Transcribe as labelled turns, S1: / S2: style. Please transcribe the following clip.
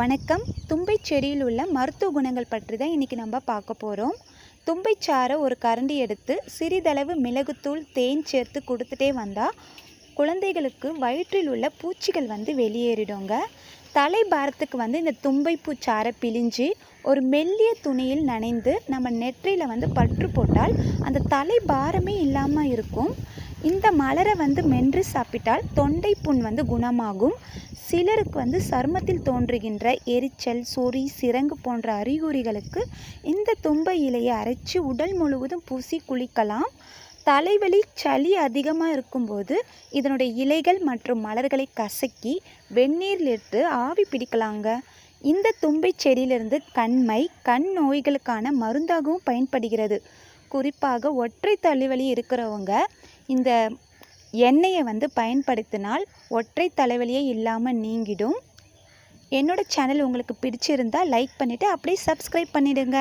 S1: வணக்கம். தும்பை செடியில் உள்ள மருத்துவ குணங்கள் பற்றி தான் இன்றைக்கி நம்ம பார்க்க போகிறோம் தும்பைச்சாரை ஒரு கரண்டி எடுத்து சிறிதளவு மிளகுத்தூள் தேன் சேர்த்து கொடுத்துட்டே வந்தால் குழந்தைகளுக்கு வயிற்றில் உள்ள பூச்சிகள் வந்து வெளியேறிடுங்க. தலை பாரத்துக்கு வந்து இந்த தும்பைப்பூ சாரை பிழிஞ்சு ஒரு மெல்லிய துணியில் நனைந்து நம்ம நெற்றியில் வந்து பற்று போட்டால் அந்த தலை பாரமே இல்லாமல் இருக்கும். இந்த மலரை வந்து மென்று சாப்பிட்டால் தொண்டை புண் வந்து குணமாகும். சிலருக்கு வந்து சருமத்தில் தோன்றுகின்ற எரிச்சல் சொறி சிரங்கு போன்ற அறிகுறிகளுக்கு இந்த தும்பை இலையை அரைச்சி உடல் முழுவதும் பூசி குளிக்கலாம். தலைவலி சளி அதிகமாக இருக்கும்போது இதனுடைய இலைகள் மற்றும் மலர்களை கசக்கி வெந்நீரில் எடுத்து ஆவி பிடிக்கலாங்க. இந்த தும்பை செடியிலிருந்து கண்மை கண் நோய்களுக்கான மருந்தாகவும் பயன்படுகிறது. குறிப்பாக ஒற்றை தலைவலி இருக்கிறவங்க இந்த எண்ணெயை வந்து பயன்படுத்தினால் ஒற்றை தலைவலியே இல்லாமல் நீங்கிடும். என்னோட சேனல் உங்களுக்கு பிடிச்சிருந்தால் லைக் பண்ணிவிட்டு அப்படியே சப்ஸ்கிரைப் பண்ணிடுங்க.